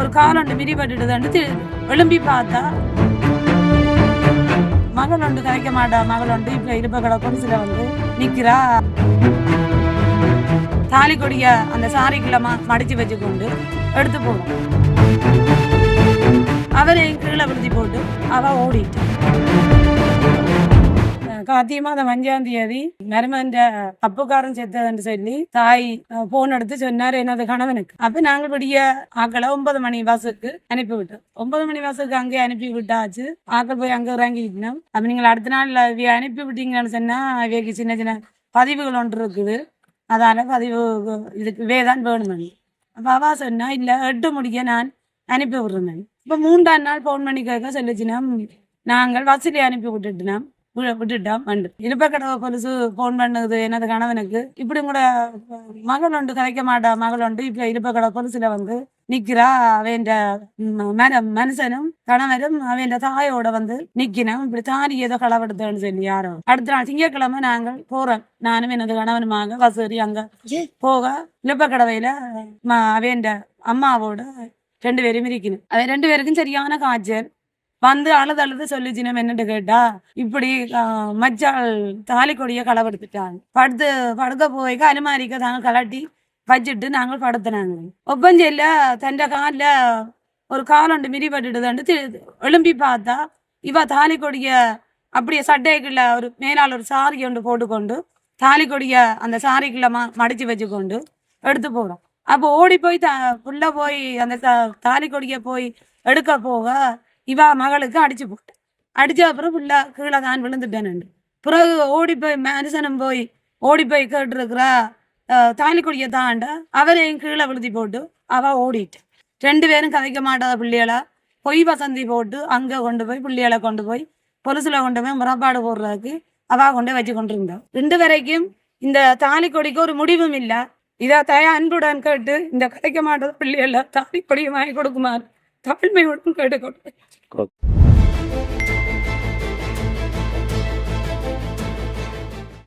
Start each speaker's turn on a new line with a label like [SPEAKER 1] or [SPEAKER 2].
[SPEAKER 1] ஒரு காலொண்டு மிதிப்பட்டுடுதுன்னு எழும்பி பார்த்தா மகள் ஒன்று கரைக்க மாட்டா மகள் ஒன்று இப்ப இருப்ப கடை சில வந்து நிக்கிறா. தாலி கொடிய அந்த சாரிக்குள்ள மடிச்சு வச்சு கொண்டு எடுத்து போகும் அவரையும் கீழே விழுத்தி போட்டு அவ ஓடிட்டு. கார்த்திகை மாதம் அஞ்சாம் தேதி மருமன்ற அப்புக்காரன் செத்ததுன்னு சொல்லி தாய் போன் எடுத்து சொன்னார் என்னது கணவனுக்கு. அப்ப நாங்கள் விடிய ஆக்களை ஒன்பது மணி பஸ்ஸுக்கு அனுப்பி விட்டோம். ஒன்பது மணி பஸ்ஸுக்கு அங்கே அனுப்பி விட்டாச்சு. ஆக்கள் போய் அங்கே இறங்கிக்கணும் அப்ப நீங்கள் அடுத்த நாள் இவைய அனுப்பி விட்டீங்கன்னு சொன்னா இவைக்கு சின்ன சின்ன பதிவுகள் ஒன்று இருக்குது. அதால பதிவு இதுக்கு வேதான் வேணுமணி அப்ப அவா சொன்னா இல்ல எட்டு முடிக்க நான் அனுப்பி விடுறேன். இப்ப மூன்றாம் நாள் ஃபோன் பண்ணி கேட்க சொல்லிச்சுனா நாங்கள் வசதி அனுப்பி விட்டுட்டுனோம் வி- விட்டுட்டோம் வந்து இழுப்பக்கடவை பொலிசு ஃபோன் பண்ணது. எனது கணவனுக்கு இப்படி கூட மகள் ஒன்று கதைக்க மாட்டா? மகள் ஒன்று இப்ப இழுப்பக்கடவை பொலிசுல வந்து நிக்கிறா? அவன்ற மன மனுஷனும் கணவரும் அவன்ற தாயோட வந்து நிக்கணும். இப்படி தாலி ஏதோ களவெடுத்தேன்னு சொல்லி யாரோ. அடுத்த நாள் திங்கட்கிழமை நாங்கள் போறோம். நானும் எனது கணவனுமாக வசூரி அங்க போக இழுப்பக்கடவையில அவன்ற அம்மாவோட ரெண்டு பேரும் இருக்கணும். அவன் ரெண்டு பேருக்கும் சரியான காய்ச்சல். வந்து அழுது அழுது சொல்லிச்சினம் என்னட்டு கேட்டா இப்படி மச்சாள் தாலி கொடிய களவெடுத்துட்டாங்க. படுத்து படுக்க போய்க்க அனுமாரிக்க தாங்க கலட்டி வச்சுட்டு நாங்கள் படுத்தினாங்க. ஒப்பஞ்செல்ல தண்ட காலில் ஒரு காலண்டு மிதிப்பட்டுடுதுன்னு எழும்பி பார்த்தா இவ தாலி கொடிய அப்படியே சட்டைக்குள்ள ஒரு மேலால் ஒரு சாரி ஒன்று போட்டுக்கொண்டு தாலி கொடிய அந்த சாரிக்குள்ள ம மடிச்சு வச்சுக்கொண்டு எடுத்து போகிறோம் அப்போ ஓடி போய் த புள்ள போய் அந்த தாலி கொடிய போய் எடுக்க போக இவ மகளுக்கு அடிச்சு போட்டு. அடிச்ச அப்புறம் பிள்ளை கீழே தான் விழுந்துட்டேன் பிறகு ஓடி போய் மனுஷனும் போய் ஓடி போய் கேட்டுருக்குறா தாலி குடிய தாண்ட அவரையும் கீழே விழுத்தி போட்டு அவ ஓடிட்டு. ரெண்டு பேரும் கதைக்க மாட்டாத பிள்ளைகள. பொய் வசந்தி போட்டு அங்க கொண்டு போய் பிள்ளைகளை கொண்டு போய் பொலிசுல கொண்டு போய் முறப்பாடு போடுறதுக்கு அவ கொண்டு வச்சு கொண்டு இருந்தா ரெண்டு வரைக்கும் இந்த தாலி கொடிக்கு ஒரு முடிவும் இல்ல. இதை தயா அன்புடன் கேட்டு இந்த கதைக்க மாட்டாத பிள்ளைகள தாலி கொடியும் வாங்கி கொடுக்குமாறு. தாழ்மையுடன் கேட்டுக்கொண்டு